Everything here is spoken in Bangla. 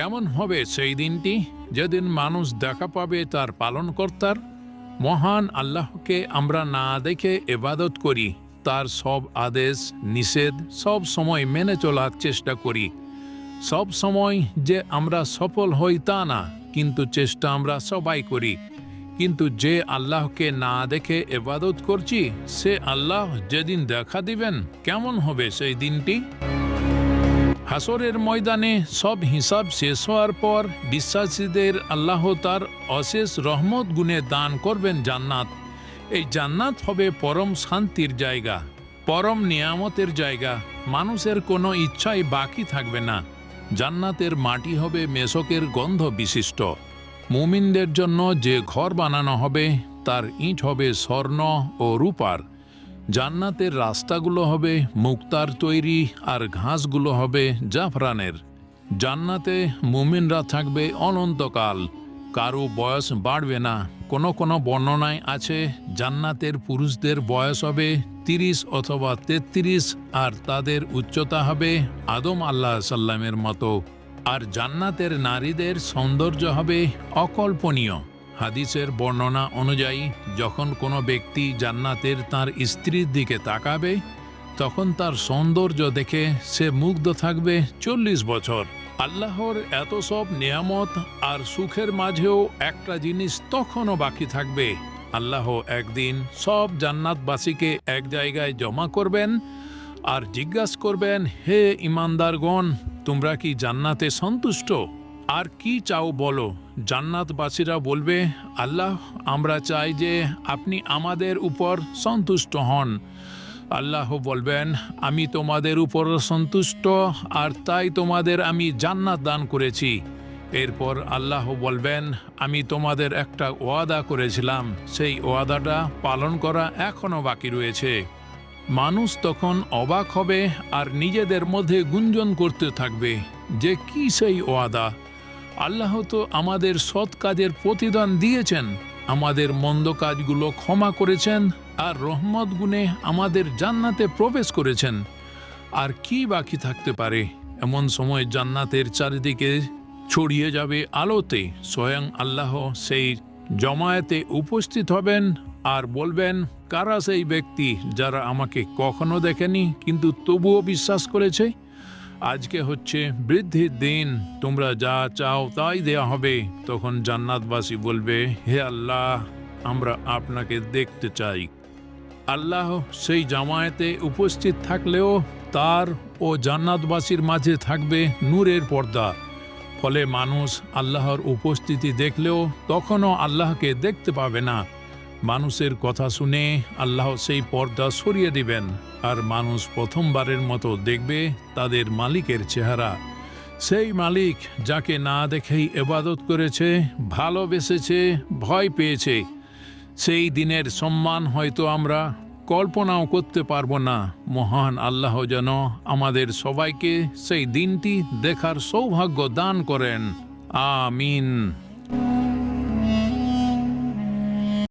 কেমন হবে সেই দিনটি? যেদিন মানুষ দেখা পাবে তার পালনকর্তার, মহান আল্লাহকে আমরা না দেখে এবাদত করি, তার সব আদেশ, নিষেধ সব সময় মেনে চলার চেষ্টা করি। সব সময় যে আমরা সফল হই তা না, কিন্তু চেষ্টা আমরা সবাই করি। কিন্তু যে আল্লাহকে না দেখে এবাদত করছি, সে আল্লাহ যেদিন দেখা দিবেন, কেমন হবে সেই দিনটি? হাসরের ময়দানে সব হিসাব শেষ হওয়ার পর বিশ্বাসীদের আল্লাহ তার অশেষ রহমত গুণে দান করবেন জান্নাত। এই জান্নাত হবে পরম শান্তির জায়গা, পরম নিয়ামতের জায়গা। মানুষের কোনো ইচ্ছাই বাকি থাকবে না। জান্নাতের মাটি হবে মেশকের গন্ধ বিশিষ্ট। মুমিনদের জন্য যে ঘর বানানো হবে, তার ইট হবে স্বর্ণ ও রূপার। জান্নাতের রাস্তাগুলো হবে মুক্তার তৈরি আর ঘাসগুলো হবে জাফরানের। জান্নাতে মুমিনরা থাকবে অনন্তকাল। কারও বয়স বাড়বে না। কোনো কোনো বর্ণনায় আছে, জান্নাতের পুরুষদের বয়স হবে তিরিশ অথবা তেত্রিশ, আর তাদের উচ্চতা হবে আদম আল্লাহ সাল্লামের মতো। আর জান্নাতের নারীদের সৌন্দর্য হবে অকল্পনীয়। হাদিসের বর্ণনা অনুযায়ী, যখন কোনো ব্যক্তি জান্নাতের তার স্ত্রীর দিকে তাকাবে, তখন তার সৌন্দর্য দেখে সে মুগ্ধ থাকবে চল্লিশ বছর। আল্লাহর এত সব নিয়ামত আর সুখের মাঝেও একটা জিনিস তখনও বাকি থাকবে। আল্লাহ একদিন সব জান্নাতবাসীকে এক জায়গায় জমা করবেন আর জিজ্ঞাসা করবেন, হে ইমানদারগণ, তোমরা কি জান্নাতে সন্তুষ্ট? আর কি চাও বলো? জান্নাতবাসীরা বলবে, আল্লাহ, আমরা চাই যে আপনি আমাদের উপর সন্তুষ্ট হন। আল্লাহ বলবেন, আমি তোমাদের উপর সন্তুষ্ট, আর তাই তোমাদের আমি জান্নাত দান করেছি। এরপর আল্লাহ বলবেন, আমি তোমাদের একটা ওয়াদা করেছিলাম। সেই ওয়াদাটা পালন করা এখনও বাকি রয়েছে। মানুষ তখন অবাক হবে, আর নিজেদের মধ্যে গুঞ্জন করতে থাকবে যে কি সেই ওয়াদা। আল্লাহ তো আমাদের সৎ কাজের প্রতিদান দিয়েছেন, আমাদের মন্দ কাজগুলো ক্ষমা করেছেন আর রহমত গুণে আমাদের জান্নাতে প্রবেশ করেছেন। আর কি বাকি থাকতে পারে? এমন সময় জান্নাতের চারিদিকে ছড়িয়ে যাবে আলোতে, স্বয়ং আল্লাহ সেই জমায়েতে উপস্থিত হবেন আর বলবেন, কারা সেই ব্যক্তি যারা আমাকে কখনো দেখেনি, কিন্তু তবুও বিশ্বাস করেছে? আজকে হচ্ছে বৃদ্ধির দিন, তোমরা যা চাও তাই দেয়া হবে। তখন জান্নাতবাসী বলবে, হে আল্লাহ, আমরা আপনাকে দেখতে চাই। আল্লাহ সেই জামায়াতে উপস্থিত থাকলেও তার ও জান্নাতবাসীর মাঝে থাকবে নূরের পর্দা। ফলে মানুষ আল্লাহর উপস্থিতি দেখলেও তখনও আল্লাহকে দেখতে পাবে না। মানুষের কথা শুনে আল্লাহ সেই পর্দা সরিয়ে দিবেন। আর মানুষ প্রথমবারের মতো দেখবে তাদের মালিকের চেহারা। সেই মালিক যাকে না দেখেই এবাদত করেছে, ভালোবেসেছে, ভয় পেয়েছে, সেই দিনের সম্মান হয়তো আমরা কল্পনাও করতে পারব না। মহান আল্লাহ যেন আমাদের সবাইকে সেই দিনটি দেখার সৌভাগ্য দান করেন। আমিন।